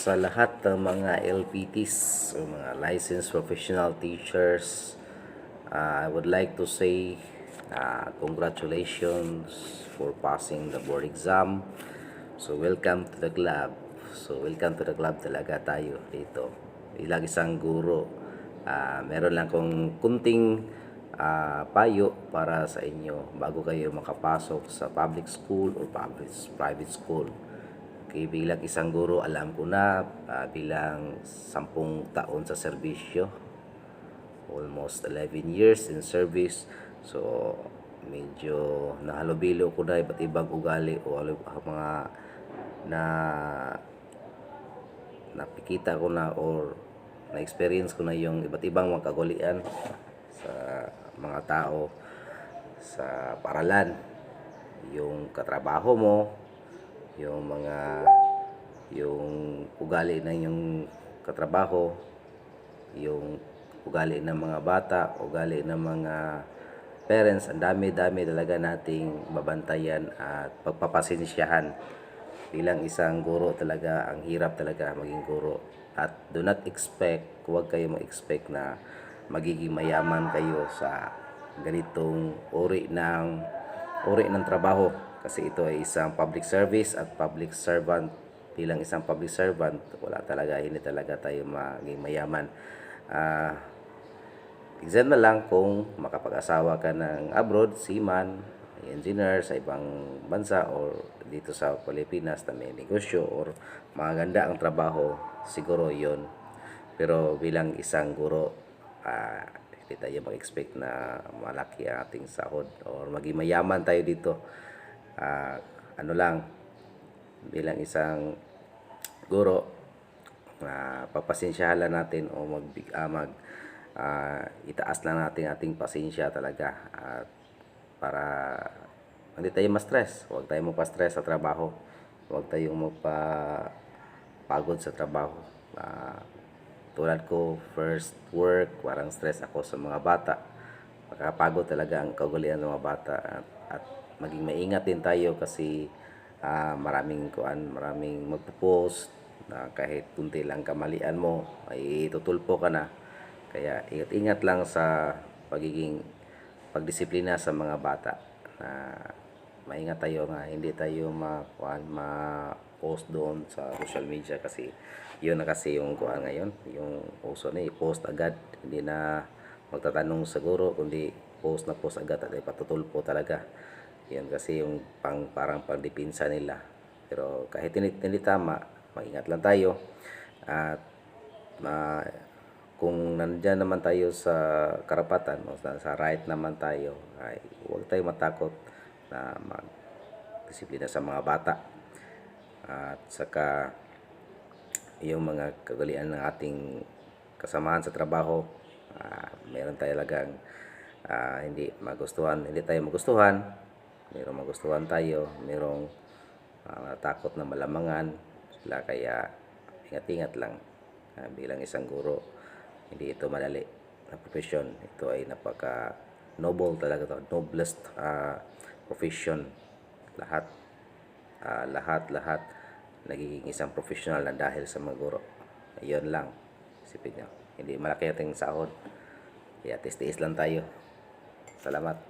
sa lahat ng mga LPTs o mga licensed professional teachers. uh, I would like to say uh, congratulations for passing the board exam. So welcome to the club. So welcome to the club talaga tayo dito. Ilang isang guro. Ah, meron lang kong kunting ah, payo para sa inyo bago kayo makapasok sa public school or public private school. Bilang isang guro, alam ko na ah, bilang sampung taon sa serbisyo, almost 11 years in service. So, medyo nahalubilo ko na iba't ibang ugali o mga na nakikita ko na or na-experience ko na yung iba't ibang mga kagulian sa mga tao sa paralan. Yung katrabaho mo, yung mga yung ugali ng yung katrabaho, yung ugali ng mga bata, ugali ng mga parents, ang dami-dami talaga nating babantayan at pagpapasensyahan. Bilang isang guro talaga, ang hirap talaga maging guro. At do not expect, huwag kayo mag-expect na magiging mayaman kayo sa ganitong uri ng uri ng trabaho kasi ito ay isang public service at public servant. Bilang isang public servant wala talaga hindi talaga tayo maging mayaman. Ah Exam na lang kung makapag-asawa ka ng abroad, seaman, engineer sa ibang bansa or dito sa Pilipinas na may negosyo or maganda ang trabaho, siguro yon Pero bilang isang guro, ah, hindi tayo mag-expect na malaki ang ating sahod or maging mayaman tayo dito. Ah, ano lang, bilang isang guro, uh, pagpasensyahan lang natin o mag, ah, mag ah, itaas lang natin ating pasensya talaga at para hindi tayo ma-stress. Huwag tayong magpa-stress sa trabaho. Huwag tayong magpa-pagod sa trabaho. Ah, tulad ko, first work, parang stress ako sa mga bata. Makakapagod talaga ang kagulian ng mga bata at, at maging maingat din tayo kasi ah, maraming kuan, maraming magpo-post na kahit kunti lang kamalian mo ay tutulpo ka na. Kaya ingat-ingat lang sa pagiging pagdisiplina sa mga bata na maingat tayo nga hindi tayo ma kuan ma post doon sa social media kasi yun na kasi yung kuan ngayon yung uso na i-post agad hindi na magtatanong siguro kundi post na post agad at ipatutulpo talaga yun kasi yung pang parang pangdipinsa nila. Pero kahit hindi, hindi tama maingat lang tayo. At ma kung nandyan naman tayo sa karapatan o sa, sa right naman tayo ay huwag tayo matakot na magdisiplina sa mga bata. At saka yung mga kagalian ng ating kasamahan sa trabaho ah, meron tayo lagang ah, hindi magustuhan hindi tayo magustuhan mayroong magustuhan tayo mayroong ah, takot na malamangan sila kaya ingat-ingat lang ah, bilang isang guro hindi ito madali na profession. Ito ay napaka noble talaga to. Noblest ah, profession. Lahat ah, lahat lahat nagiging isang professional na dahil sa mga guro. Ayun lang. Isipin nyo. Hindi malaki ating sahod. Kaya tiis-tiis lang tayo. Salamat.